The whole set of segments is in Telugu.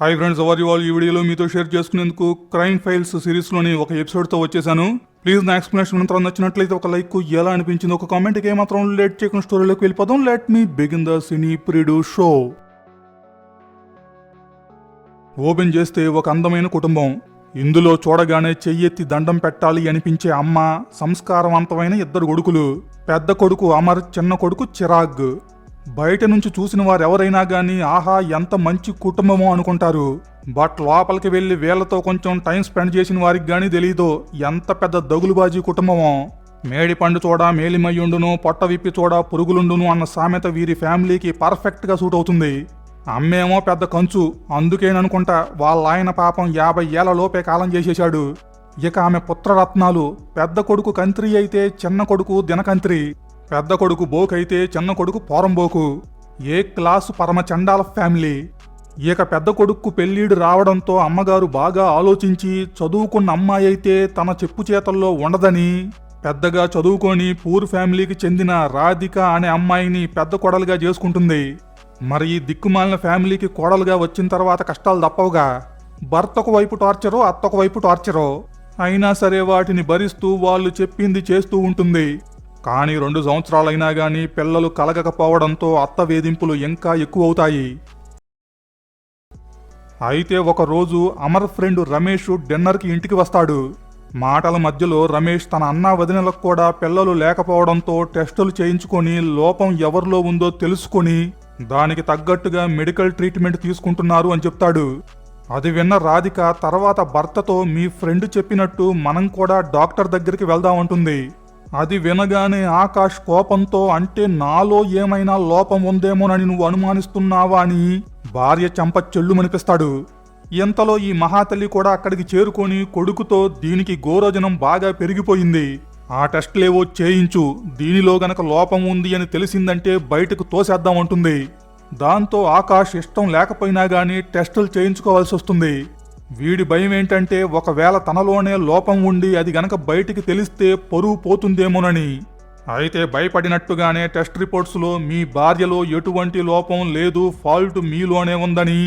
హాయ్ ఫ్రెండ్స్ ఎవరి వాళ్ళు ఈ వీడియోలో మీతో షేర్ చేసుకునేందుకు క్రైమ్ ఫైల్స్ సిరీస్లోని ఒక ఎపిసోడ్తో వచ్చేసాను. ప్లీజ్ నా ఎక్స్ప్లెనేషన్ మాత్రం నచ్చినట్లయితే ఒక లైక్ ఎలా అనిపించింది ఒక కామెంట్కి ఏమాత్రం లేట్ చేయకుండా స్టోరీలోకి వెళ్ళిపోదాం. లెట్ మీ బిగిన్ ద సినీ ప్రిడు షో ఓపెన్ చేస్తే ఒక అందమైన కుటుంబం. ఇందులో చూడగానే చెయ్యెత్తి దండం పెట్టాలి అనిపించే అమ్మ సంస్కారవంతమైన ఇద్దరు కొడుకులు. పెద్ద కొడుకు అమర్ చిన్న కొడుకు చిరాగ్. బయట నుంచి చూసిన వారు ఎవరైనా కానీ ఆహా ఎంత మంచి కుటుంబమో అనుకుంటారు. బట్ లోపలికి వెళ్ళి వీళ్ళతో కొంచెం టైం స్పెండ్ చేసిన వారికి కానీ తెలియదు ఎంత పెద్ద దగులుబాజీ కుటుంబమో. మేడి పండు చూడ మేలిమయ్యుండును పొట్ట విప్పి చూడ పురుగులుండును అన్న సామెత వీరి ఫ్యామిలీకి పర్ఫెక్ట్గా సూట్ అవుతుంది. అమ్మేమో పెద్ద కంచు. అందుకేననుకుంటా వాళ్ళ ఆయన పాపం యాభై ఏళ్ళ లోపే కాలం చేసేశాడు. ఇక ఆమె పుత్రరత్నాలు పెద్ద కొడుకు కంత్రి అయితే చిన్న కొడుకు దినకంత్రి. పెద్ద కొడుకు బోకైతే చిన్న కొడుకు పోరంబోకు ఏ క్లాసు పరమ చండాల ఫ్యామిలీ? ఇక పెద్ద కొడుక్కు పెళ్ళీడు రావడంతో అమ్మగారు బాగా ఆలోచించి చదువుకున్న అమ్మాయి అయితే తన చెప్పు చేతల్లో ఉండదని పెద్దగా చదువుకొని పూర్ ఫ్యామిలీకి చెందిన రాధిక అనే అమ్మాయిని పెద్ద కొడలుగా చేసుకుంటుంది. మరి ఈ దిక్కుమాలిన ఫ్యామిలీకి కోడలుగా వచ్చిన తర్వాత కష్టాలు తప్పవుగా? భర్తకు వైపు టార్చరు అత్తకు వైపు టార్చరు? అయినా సరే వాటిని భరిస్తూ వాళ్ళు చెప్పింది చేస్తూ ఉంటుంది. కానీ రెండు సంవత్సరాలైనా గానీ పిల్లలు కలగకపోవడంతో అత్త వేధింపులు ఇంకా ఎక్కువవుతాయి. అయితే ఒక రోజు అమర్ ఫ్రెండ్ రమేష్ డిన్నర్కి ఇంటికి వస్తాడు. మాటల మధ్యలో రమేష్ తన అన్న వదినలకు కూడా పిల్లలు లేకపోవడంతో టెస్టులు చేయించుకొని లోపం ఎవరిలో ఉందో తెలుసుకొని దానికి తగ్గట్టుగా మెడికల్ ట్రీట్మెంట్ తీసుకుంటున్నారు అని చెప్తాడు. అది విన్న రాధిక తర్వాత భర్తతో మీ ఫ్రెండ్ చెప్పినట్టు మనం కూడా డాక్టర్ దగ్గరికి వెళ్దామంటుంది అది వినగానే ఆకాష్ కోపంతో అంటే నాలో ఏమైనా లోపం ఉందేమోనని నువ్వు అనుమానిస్తున్నావా అని భార్య చెంప చెల్లుమనిపిస్తాడు ఇంతలో ఈ మహాతల్లి కూడా అక్కడికి చేరుకొని కొడుకుతో దీనికి గోరోజనం బాగా పెరిగిపోయింది. ఆ టెస్ట్లేవో చేయించు దీనిలో గనక లోపం ఉంది అని తెలిసిందంటే బయటకు తోసేద్దామంటుంది దాంతో ఆకాష్ ఇష్టం లేకపోయినా గానీ టెస్టులు చేయించుకోవాల్సి వస్తుంది వీడి భయం ఏంటంటే ఒకవేళ తనలోనే లోపం ఉండి అది గనక బయటికి తెలిస్తే పరువు పోతుందేమోనని. అయితే భయపడినట్టుగానే టెస్ట్ రిపోర్ట్స్లో మీ భార్యలో ఎటువంటి లోపం లేదు ఫాల్ట్ మీలోనే ఉందని.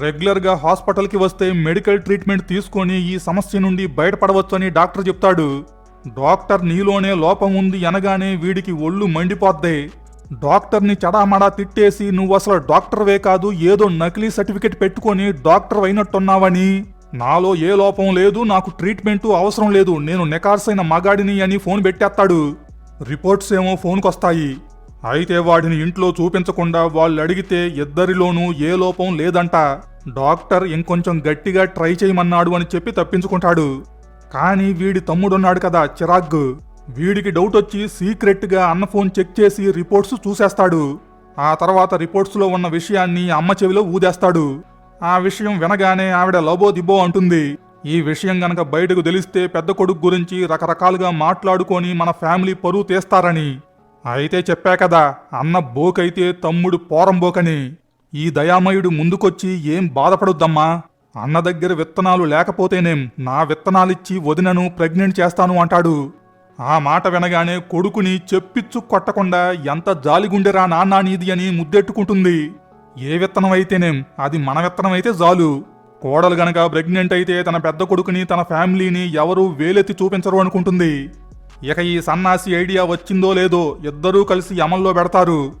రెగ్యులర్గా హాస్పిటల్కి వస్తే మెడికల్ ట్రీట్మెంట్ తీసుకొని ఈ సమస్య నుండి బయటపడవచ్చని డాక్టర్ చెప్తాడు. డాక్టర్ నీలోనే లోపం ఉంది అనగానే వీడికి ఒళ్ళు మండిపోద్దే. డాక్టర్ని చడామడా తిట్టేసి నువ్వు అసలు డాక్టర్వే కాదు ఏదో నకిలీ సర్టిఫికెట్ పెట్టుకొని డాక్టర్ అయినట్టున్నావని నాలో ఏ లోపం లేదు నాకు ట్రీట్మెంటు అవసరం లేదు నేను నెకార్సైన మగాడిని అని ఫోన్ పెట్టేస్తాడు. రిపోర్ట్స్ ఏమో ఫోన్కొస్తాయి. అయితే వాడిని ఇంట్లో చూపించకుండా వాళ్ళు అడిగితే ఇద్దరిలోనూ ఏ లోపం లేదంట. డాక్టర్ ఇంకొంచెం గట్టిగా ట్రై చేయమన్నాడు అని చెప్పి తప్పించుకుంటాడు. కానీ వీడి తమ్ముడున్నాడు కదా చిరాగ్గు. వీడికి డౌట్ వచ్చి సీక్రెట్గా అన్న ఫోన్ చెక్ చేసి రిపోర్ట్స్ చూసేస్తాడు. ఆ తర్వాత రిపోర్ట్స్లో ఉన్న విషయాన్ని అమ్మ చెవిలో ఊదేస్తాడు. ఆ విషయం వినగానే ఆవిడ లబో దిబో అంటుంది. ఈ విషయం గనక బయటకు తెలిస్తే పెద్ద కొడుకు గురించి రకరకాలుగా మాట్లాడుకొని మన ఫ్యామిలీ పరువు తీస్తారని. అయితే చెప్పా కదా అన్న బోకైతే తమ్ముడు పోరం బోకని. ఈ దయామయుడు ముందుకొచ్చి ఏం బాధపడొద్దమ్మా. అన్న దగ్గర విత్తనాలు లేకపోతేనేం నా విత్తనాలిచ్చి వదినను ప్రెగ్నెంట్ చేస్తాను అంటాడు. ఆ మాట వినగానే కొడుకుని చెప్పిచ్చు కొట్టకుండా ఎంత జాలిగుండెరా నాన్నా నీది అని ముద్దెట్టుకుంటుంది. ఏ విత్తనం అయితేనేం అది మన విత్తనం అయితే జాలు కోడలు గనక ప్రెగ్నెంట్ అయితే తన పెద్ద కొడుకుని తన ఫ్యామిలీని ఎవరూ వేలెత్తి చూపించరు అనుకుంటుంది. ఇక ఈ సన్నాసి ఐడియా వచ్చిందో లేదో ఇద్దరూ కలిసి అమల్లో పెడతారు.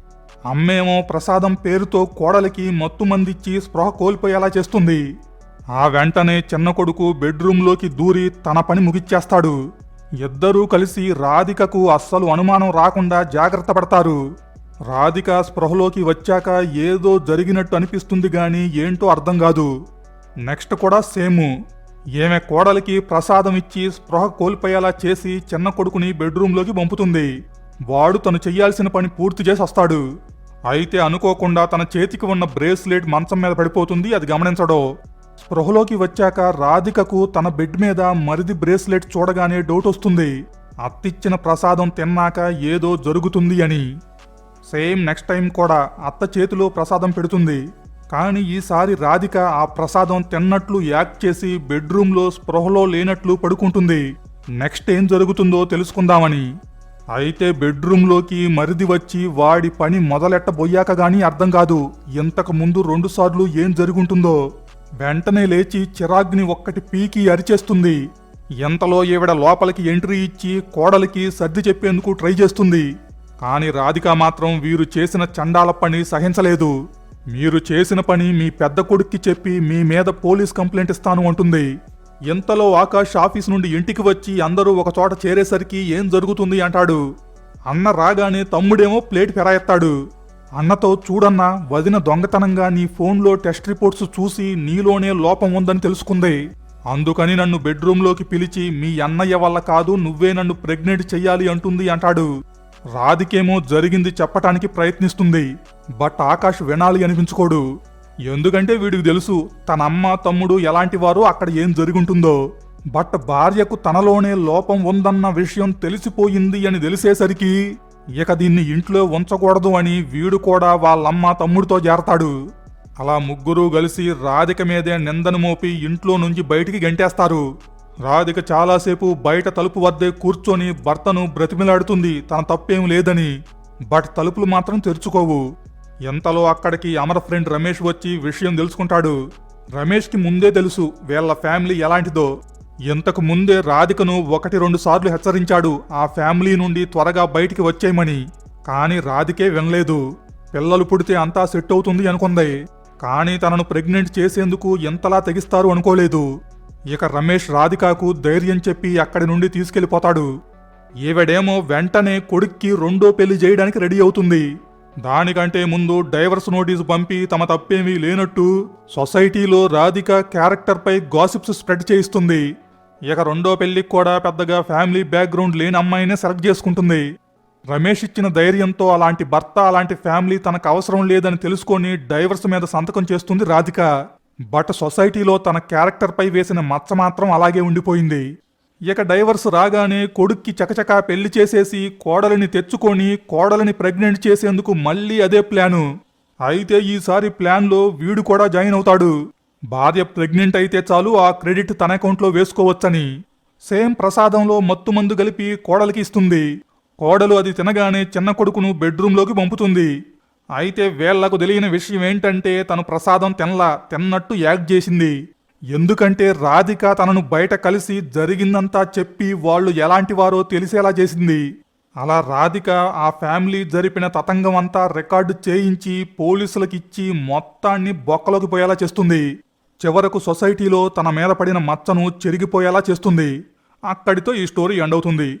అమ్మేమో ప్రసాదం పేరుతో కోడలికి మత్తుమందిచ్చి స్పృహ కోల్పోయేలా చేస్తుంది. ఆ వెంటనే చిన్న కొడుకు బెడ్రూమ్లోకి దూరి తన పని ముగిచ్చేస్తాడు. ఇద్దరూ కలిసి రాధికకు అస్సలు అనుమానం రాకుండా జాగ్రత్త పడతారు. రాధిక స్పృహలోకి వచ్చాక ఏదో జరిగినట్టు అనిపిస్తుంది గాని ఏంటో అర్థం కాదు. నెక్స్ట్ కూడా సేము. ఈమె కోడలికి ప్రసాదం ఇచ్చి స్పృహ కోల్పోయేలా చేసి చిన్న కొడుకుని బెడ్రూంలోకి పంపుతుంది. వాడు తను చెయ్యాల్సిన పని పూర్తి చేసి వస్తాడు. అయితే అనుకోకుండా తన చేతికి ఉన్న బ్రేస్లెట్ మంచం మీద పడిపోతుంది అది గమనించడో. స్పృహలోకి వచ్చాక రాధికకు తన బెడ్ మీద మరిది బ్రేస్లెట్ చూడగానే డౌట్ వస్తుంది. అత్తిచ్చిన ప్రసాదం తిన్నాక ఏదో జరుగుతుంది అని. సేమ్ నెక్స్ట్ టైం కూడా అత్త చేతిలో ప్రసాదం పెడుతుంది. కానీ ఈసారి రాధిక ఆ ప్రసాదం తిన్నట్లు యాక్ట్ చేసి బెడ్రూమ్లో స్పృహలో లేనట్లు పడుకుంటుంది. నెక్స్ట్ ఏం జరుగుతుందో తెలుసుకుందామని. అయితే బెడ్రూమ్లోకి మరిది వచ్చి వాడి పని మొదలెట్టబోయాక గానీ అర్థం కాదు. ఇంతకు ముందు రెండుసార్లు ఏం జరుగుంటుందో. వెంటనే లేచి చిరాగ్ని ఒక్కటి పీకి అరిచేస్తుంది. ఎంతలో ఈవిడ లోపలికి ఎంట్రీ ఇచ్చి కోడలికి సర్ది చెప్పేందుకు ట్రై చేస్తుంది. కానీ రాధిక మాత్రం వీరు చేసిన చండాల పని సహించలేదు. మీరు చేసిన పని మీ పెద్ద కొడుక్కి చెప్పి మీ మీద పోలీస్ కంప్లైంట్ ఇస్తాను అంటుంది. ఇంతలో ఆకాష్ ఆఫీస్ నుండి ఇంటికి వచ్చి అందరూ ఒకచోట చేరేసరికి ఏం జరుగుతుంది అంటాడు. అన్న రాగానే తమ్ముడేమో ప్లేట్ ఫెరాయెత్తాడు అన్నతో చూడన్నా వదిన దొంగతనంగా నీ ఫోన్లో టెస్ట్ రిపోర్ట్స్ చూసి నీలోనే లోపం ఉందని తెలుసుకుంది. అందుకని నన్ను బెడ్రూంలోకి పిలిచి మీ అన్నయ్య వల్ల కాదు నువ్వే నన్ను ప్రెగ్నెంట్ చెయ్యాలి అంటుంది అంటాడు. రాధికేమో జరిగింది చెప్పటానికి ప్రయత్నిస్తుంది. బట్ ఆకాష్ వినాలి అనిపించుకోడు. ఎందుకంటే వీడికి తెలుసు తన అమ్మ తమ్ముడు ఎలాంటి వారు అక్కడ ఏం జరుగుంటుందో. బట్ భార్యకు తనలోనే లోపం ఉందన్న విషయం తెలిసిపోయింది అని తెలిసేసరికి ఇక దీన్ని ఇంట్లో ఉంచకూడదు అని వీడు కూడా వాళ్ళమ్మ తమ్ముడితో చేరతాడు అలా ముగ్గురు కలిసి రాధిక మీదే నిందను మోపి ఇంట్లో నుంచి బయటికి గంటేస్తారు. రాధిక చాలాసేపు బయట తలుపు వద్దే కూర్చొని భర్తను బ్రతిమిలాడుతుంది. తన తప్పేం లేదని. బట్ తలుపులు మాత్రం తెరుచుకోవు. ఎంతలో అక్కడికి అమర ఫ్రెండ్ రమేష్ వచ్చి విషయం తెలుసుకుంటాడు. రమేష్కి ముందే తెలుసు వీళ్ళ ఫ్యామిలీ ఎలాంటిదో. ఇంతకు ముందే రాధికను ఒకటి రెండు సార్లు హెచ్చరించాడు. ఆ ఫ్యామిలీ నుండి త్వరగా బయటికి వచ్చేయమని. కానీ రాధికే వినలేదు. పిల్లలు పుడితే అంతా సెట్ అవుతుంది అనుకుంది. కానీ తనను ప్రెగ్నెంట్ చేసేందుకు ఎంతలా తెగిస్తారు అనుకోలేదు. ఇక రమేష్ రాధికాకు ధైర్యం చెప్పి అక్కడి నుండి తీసుకెళ్ళిపోతాడు ఈవిడేమో వెంటనే కొడుక్కి రెండో పెళ్ళి చేయడానికి రెడీ అవుతుంది. దానికంటే ముందు డైవర్స్ నోటీసు పంపి తమ తప్పేమీ లేనట్టు సొసైటీలో రాధిక క్యారెక్టర్పై గాసిప్స్ స్ప్రెడ్ చేయిస్తుంది. ఇక రెండో పెళ్ళికి కూడా పెద్దగా ఫ్యామిలీ బ్యాక్గ్రౌండ్ లేని అమ్మాయినే సెలెక్ట్ చేసుకుంటుంది. రమేష్ ఇచ్చిన ధైర్యంతో అలాంటి భర్త అలాంటి ఫ్యామిలీ తనకు అవసరం లేదని తెలుసుకొని డైవర్స్ మీద సంతకం చేస్తుంది రాధిక. బట్ సొసైటీలో తన క్యారెక్టర్పై వేసిన మచ్చ మాత్రం అలాగే ఉండిపోయింది. ఇక డైవర్స్ రాగానే కొడుక్కి చకచకా పెళ్ళి చేసేసి కోడలిని తెచ్చుకొని కోడలిని ప్రెగ్నెంట్ చేసేందుకు మళ్ళీ అదే ప్లాను. అయితే ఈసారి ప్లాన్లో వీడు కూడా జాయిన్ అవుతాడు. భార్య ప్రెగ్నెంట్ అయితే చాలు ఆ క్రెడిట్ తన అకౌంట్లో వేసుకోవచ్చని. సేమ్ ప్రసాదంలో మత్తు మందు కలిపి కోడలికి ఇస్తుంది. కోడలు అది తినగానే చిన్న కొడుకును బెడ్రూంలోకి పంపుతుంది. అయితే వేళ్ళకు తెలియని విషయం ఏంటంటే తను ప్రసాదం తినలా తిన్నట్టు యాక్ట్ చేసింది. ఎందుకంటే రాధిక తనను బయట కలిసి జరిగిందంతా చెప్పి వాళ్ళు ఎలాంటి వారో తెలిసేలా చేసింది. అలా రాధిక ఆ ఫ్యామిలీ జరిపిన తతంగం అంతా రికార్డు చేయించి పోలీసులకిచ్చి మొత్తాన్ని బొక్కలోకి పోయేలా చేస్తుంది. చివరకు సొసైటీలో తన మీద పడిన మచ్చను చెరిగిపోయేలా చేస్తుంది. అక్కడితో ఈ స్టోరీ ఎండ్ అవుతుంది.